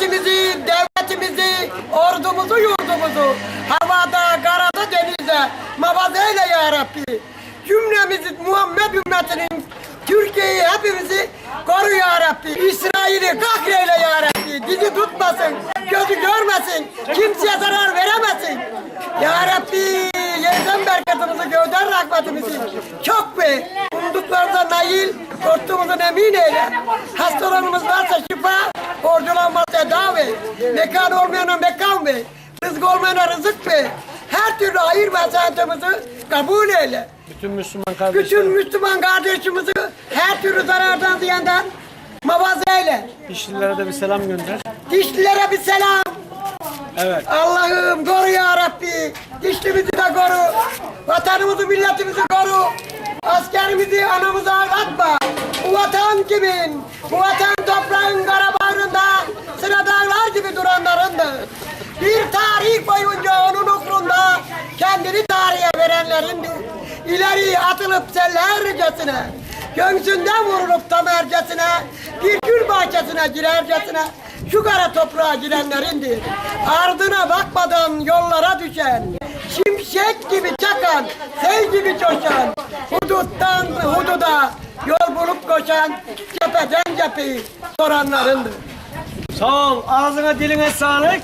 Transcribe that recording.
milletimizi, devletimizi, ordumuzu, yurdumuzu havada, karada, denizde muhafaza eyle ya Rabbi. Cümlemizi Muhammed ümmetinin Türkiye'yi hepimizi koru ya Rabbi. İsrail'i kahreyle ya Rabbi. Dizi tutmasın, gözü görmesin, kimseye zarar veremesin. Ya Rabbi yerden bereketimizi, göğden rahmetimizi çok be. Umduklarımıza nail, korktuğumuzun emin eyle. Hastalarımız varsa Mekan olmayana mekan ver. Rızık olmayana rızık ver. Her türlü hayır ve saatimizi kabul eyle. Bütün Müslüman Bütün kardeşlerim Müslüman kardeşimizi her türlü zarardan ziyenden muhafaza eyle. işçilere de bir selam gönder. Dişlilere bir selam. Evet. Allah'ım koru ya Rabbi. Dişlimizi de koru. Vatanımızı, milletimizi koru. Askerimizi, anamızı gibi duranlarındır. Bir tarih boyunca onun uğrunda kendini tarihe verenlerindir. İleri atılıp sellercesine, göğsünden vurulup tamercesine, bir gül bahçesine girercesine şu kara toprağa girenlerindir. Ardına bakmadan yollara düşen, şimşek gibi çakan, sel gibi coşan, huduttan hududa yol bulup koşan, cepheden cepheyi soranlarındır. Sağ ol. Ağzına diline sağlık.